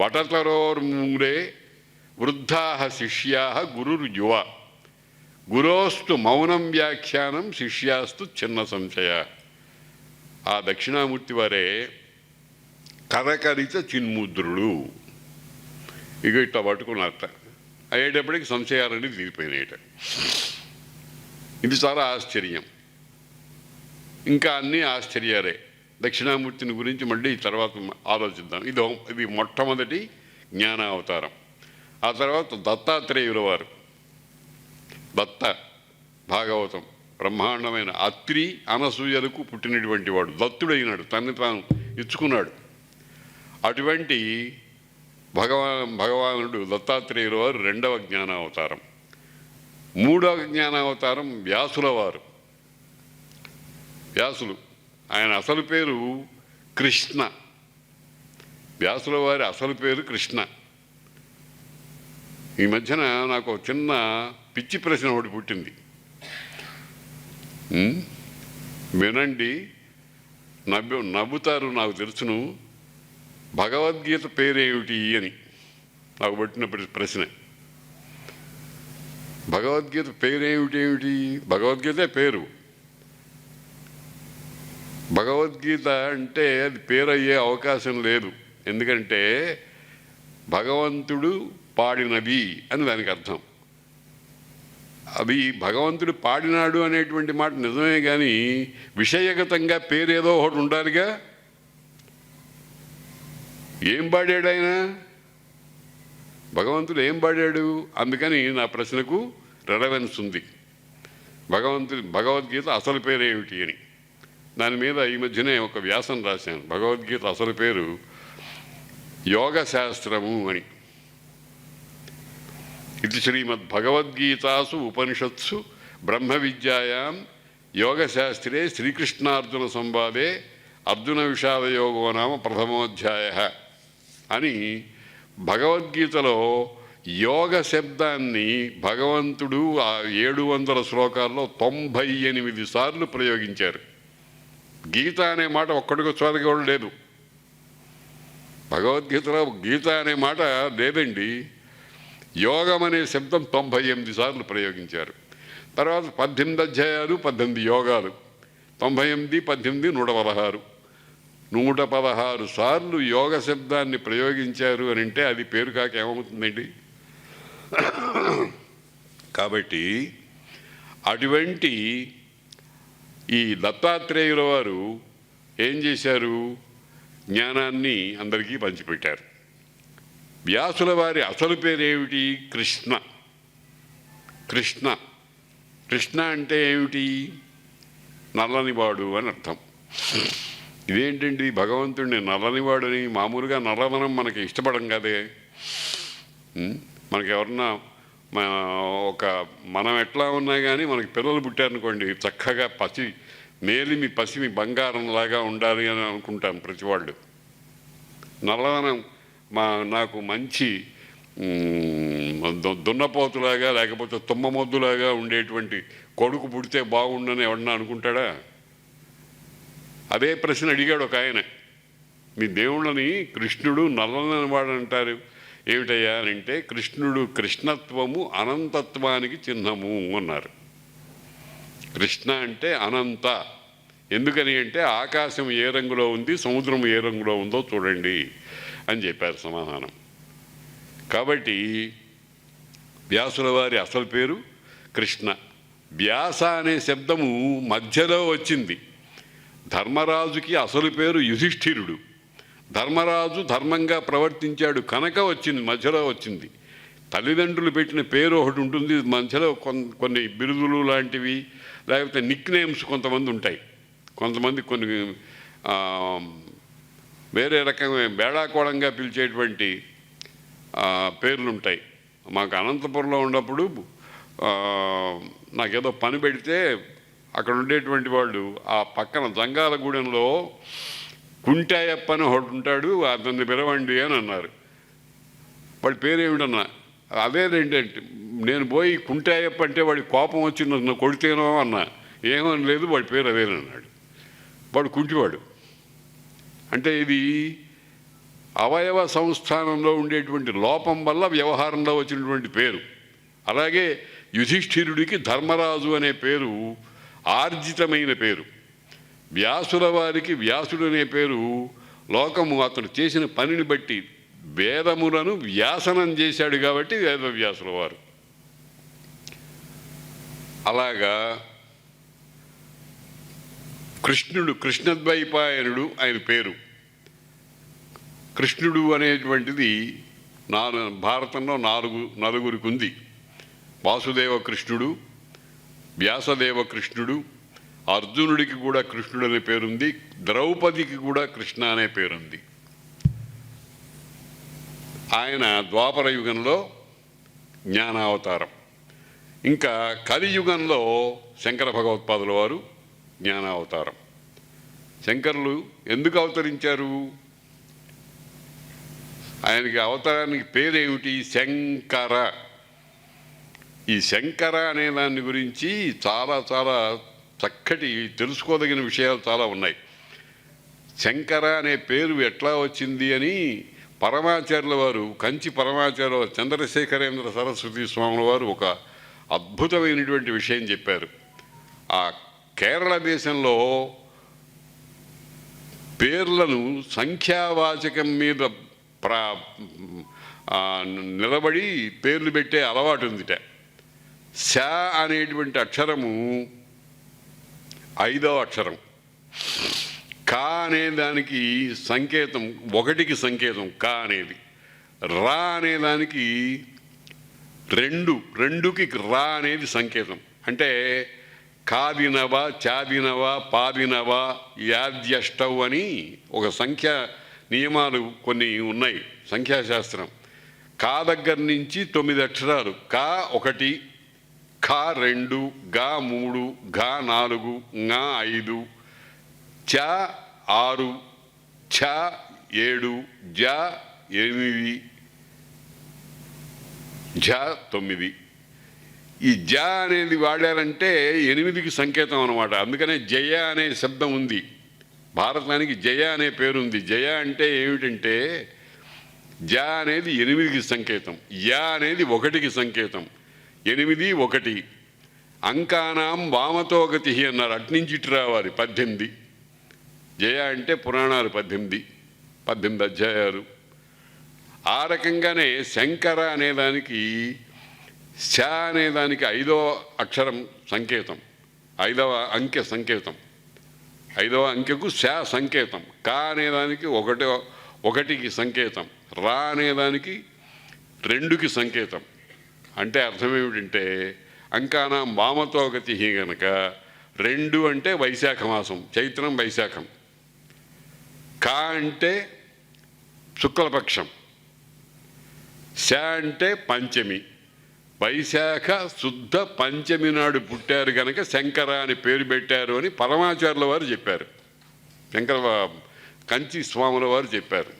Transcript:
వటతరోర్మూరే వృద్ధా శిష్యా గురుర్యువ. గురోస్తు మౌనం వ్యాఖ్యానం శిష్యాస్తు చిన్న సంశయ. ఆ దక్షిణామూర్తి వారే కరకరిత చిన్ముద్రుడు. ఇక ఇట్లా పట్టుకున్నట్ట అయ్యేటప్పటికి సంశయాలన్నీ తీరిపోయినాయట. ఇది చాలా ఆశ్చర్యం. ఇంకా అన్నీ ఆశ్చర్యాలే. దక్షిణామూర్తిని గురించి మళ్ళీ తర్వాత ఆలోచిద్దాం. ఇది ఇది మొట్టమొదటి జ్ఞానావతారం. ఆ తర్వాత దత్తాత్రేయుల వారు. దత్త భాగవతం. బ్రహ్మాండమైన అత్రి అనసూయలకు పుట్టినటువంటి వాడు. దత్తుడైనాడు. తనని తాను ఇచ్చుకున్నాడు. అటువంటి భగవాన్ భగవానుడు దత్తాత్రేయుల వారు రెండవ జ్ఞానావతారం. మూడవ జ్ఞానావతారం వ్యాసుల వారు. వ్యాసులు. ఆయన అసలు పేరు కృష్ణ. వ్యాసుల వారి అసలు పేరు కృష్ణ. ఈ మధ్యన నాకు ఒక చిన్న పిచ్చి ప్రశ్న ఒకటి పుట్టింది. వినండి నవ్వు నవ్వుతారు నాకు తెలుసును. భగవద్గీత పేరేమిటి అని నాకు పట్టిన ప్రశ్న. భగవద్గీత పేరేమిటి ఏమిటి భగవద్గీతే పేరు. భగవద్గీత అంటే అది పేరు అయ్యే అవకాశం లేదు. ఎందుకంటే భగవంతుడు పాడినది అని దానికి అర్థం. అది భగవంతుడు పాడినాడు అనేటువంటి మాట నిజమే కానీ విషయగతంగా పేరేదో ఒకటి ఉండాలిగా. ఏం పాడాడు ఆయన? భగవంతుడు ఏం పాడాడు? అందుకని నా ప్రశ్నకు రెలవెన్స్ ఉంది. భగవంతుడి భగవద్గీత అసలు పేరేమిటి ఏమిటి అని. దాని మీద ఈ మధ్యనే ఒక వ్యాసం రాశాను. భగవద్గీత అసలు పేరు యోగ శాస్త్రము అని. ఇది శ్రీమద్ భగవద్గీతాసు ఉపనిషత్సు బ్రహ్మ విద్యాయాం యోగశాస్త్రే శ్రీకృష్ణార్జున సంవాదే అర్జున విషాద యోగో నామ ప్రథమోధ్యాయ అని భగవద్గీతలో యోగ శబ్దాన్ని భగవంతుడు ఆ ఏడు వందల శ్లోకాల్లో తొంభై ఎనిమిది సార్లు ప్రయోగించారు. గీత అనే మాట ఒక్కడికి చోదగా కూడా లేదు. భగవద్గీతలో గీత అనే మాట లేదండి. యోగం అనే శబ్దం తొంభై ఎనిమిది సార్లు ప్రయోగించారు. తర్వాత పద్దెనిమిది అధ్యాయాలు పద్దెనిమిది యోగాలు తొంభై ఎనిమిది పద్దెనిమిది నూట పదహారు. నూట పదహారు సార్లు యోగ శబ్దాన్ని ప్రయోగించారు అని అంటే అది పేరు కాక ఏమవుతుందండి? కాబట్టి అటువంటి ఈ దత్తాత్రేయుల వారు ఏం చేశారు? జ్ఞానాన్ని అందరికీ పంచిపెట్టారు. వ్యాసుల వారి అసలు పేరేమిటి? కృష్ణ. కృష్ణ. కృష్ణ అంటే ఏమిటి? నల్లనివాడు అని అర్థం. ఇదేంటండి? భగవంతుడిని నల్లనివాడని మామూలుగా నల్లదనం మనకి ఇష్టపడం కదే. ఉం? మనకి ఎవరన్నా ఒక మనం ఎట్లా ఉన్నా కానీ మనకి పిల్లలు పుట్టారనుకోండి చక్కగా పసి మేలిమి పసిమి బంగారంలాగా ఉండాలి అని అనుకుంటాం ప్రతి వాళ్ళు. నల్లదనం మా నాకు మంచి దున్నపోతులాగా లేకపోతే తుమ్మమొద్దులాగా ఉండేటువంటి కొడుకు పుడితే బాగుండని ఎవడన్నా అనుకుంటాడా? అదే ప్రశ్న అడిగాడు ఒక ఆయన. మీ దేవుళ్ళని కృష్ణుడు నల్లని వాడు అంటారు ఏమిటయ్యా అంటే కృష్ణుడు కృష్ణత్వము అనంతత్వానికి చిహ్నము అన్నారు. కృష్ణ అంటే అనంత. ఎందుకని అంటే ఆకాశం ఏ రంగులో ఉంది సముద్రం ఏ రంగులో ఉందో చూడండి అని చెప్పారు సమాధానం. కాబట్టి వ్యాసుల వారి అసలు పేరు కృష్ణ. వ్యాస అనే శబ్దము మధ్యలో వచ్చింది. ధర్మరాజుకి అసలు పేరు యుధిష్ఠిరుడు. ధర్మరాజు ధర్మంగా ప్రవర్తించాడు కనుక వచ్చింది మధ్యలో వచ్చింది. తల్లిదండ్రులు పెట్టిన పేరు ఒకటి ఉంటుంది మధ్యలో కొన్ని బిరుదులు లాంటివి లేకపోతే నిక్ నేమ్స్ కొంతమంది ఉంటాయి. కొంతమంది కొన్ని వేరే రకమైన బేడాకోళంగా పిలిచేటువంటి ఆ, పేర్లు ఉంటాయి. మాకు అనంతపురంలో ఉన్నప్పుడు నాకేదో పని పెడితే అక్కడ ఉండేటువంటి వాళ్ళు ఆ పక్కన జంగాలగూడెంలో కుంటాయప్ప అని ఒకడు ఉంటాడు అతన్ని పిలవండి అని అన్నారు. వాడి పేరేమిటన్నా? అదేదేంటంటే నేను పోయి కుంటాయప్ప అంటే వాడి కోపం వచ్చి నన్ను కొడితేనో అన్నా? ఏమని లేదు వాడి పేరు అదేనన్నాడు వాడు కుంటివాడు. అంటే ఇది అవయవ సంస్థానంలో ఉండేటువంటి లోపం వల్ల వ్యవహారంలో వచ్చినటువంటి పేరు. అలాగే యుధిష్ఠిరుడికి ధర్మరాజు అనే పేరు ఆర్జితమైన పేరు. వ్యాసుల వారికి వ్యాసుడు అనే పేరు. లోకము అతడు చేసిన పనిని బట్టి వేదములను వ్యాసనం చేశాడు కాబట్టి వేదవ్యాసుల వారు. అలాగా కృష్ణుడు కృష్ణద్వైపాయనుడు ఆయన పేరు. కృష్ణుడు అనేటువంటిది నాలుగు భారతంలో నాలుగు నలుగురికి ఉంది. వాసుదేవ కృష్ణుడు వ్యాసదేవ కృష్ణుడు అర్జునుడికి కూడా కృష్ణుడు అనే పేరుంది ద్రౌపదికి కూడా కృష్ణ అనే పేరుంది. ఆయన ద్వాపర యుగంలో జ్ఞానావతారం. ఇంకా కలియుగంలో శంకర భగవత్పాదుల వారు జ్ఞానావతారం. శంకరులు ఎందుకు అవతరించారు? ఆయనకి అవతారానికి పేరేమిటి? శంకర. ఈ శంకర అనే దాని గురించి చాలా చాలా చక్కటి తెలుసుకోదగిన విషయాలు చాలా ఉన్నాయి. శంకర అనే పేరు ఎట్లా వచ్చింది అని పరమాచార్యుల వారు కంచి పరమాచార్య చంద్రశేఖరేంద్ర సరస్వతి స్వాముల వారు ఒక అద్భుతమైనటువంటి విషయం చెప్పారు. ఆ కేరళ దేశంలో పేర్లను సంఖ్యావాచకం మీద ప్రా నిలబడి పేర్లు పెట్టే అలవాటు ఉందిట. శ అనేటువంటి అక్షరము ఐదవ అక్షరం. కా అనే దానికి సంకేతం ఒకటికి సంకేతం కా అనేది. రా అనే దానికి రెండు రెండుకి రా అనేది సంకేతం. అంటే కాదినవ చాదినవ పాదినవ యాద్యష్టవ్ అని ఒక సంఖ్య నియమాలు కొన్ని ఉన్నాయి సంఖ్యాశాస్త్రం. కా దగ్గర నుంచి తొమ్మిది అక్షరాలు. కా ఒకటి ఖా రెండు గా మూడు ఘా నాలుగు ঙా ఐదు చ ఆరు ఛ ఏడు జ ఎనిమిది ఝ తొమ్మిది. ఈ జ అనేది వాడారంటే ఎనిమిదికి సంకేతం అనమాట అందుకనే జయ అనే శబ్దం ఉంది. భారతానికి జయ అనే పేరు ఉంది. జయ అంటే ఏమిటంటే జ అనేది ఎనిమిదికి సంకేతం యా అనేది ఒకటికి సంకేతం. ఎనిమిది ఒకటి. అంకానాం వామతోగతి అన్నారు. అట్నుంచి ఇటు రావాలి. పద్దెనిమిది. జయ అంటే పురాణాలు పద్దెనిమిది. పద్దెనిమిది అధ్యాయాలు. ఆ రకంగానే శంకర అనేదానికి శ అనేదానికి ఐదవ అక్షరం సంకేతం. ఐదవ అంకె సంకేతం. ఐదవ అంకెకు శ సంకేతం. క అనేదానికి ఒకటో ఒకటికి సంకేతం. రా అనేదానికి రెండుకి సంకేతం. అంటే అర్థం ఏమిటంటే అంకానా వామతో గతి గనక రెండు అంటే వైశాఖ మాసం చైత్రం వైశాఖం. కా అంటే శుక్లపక్షం. శ అంటే పంచమి. వైశాఖ శుద్ధ పంచమి నాడు పుట్టారు కనుక శంకర అని పేరు పెట్టారు అని పరమాచార్యుల వారు చెప్పారు. శంకర కంచి స్వాముల వారు చెప్పారు.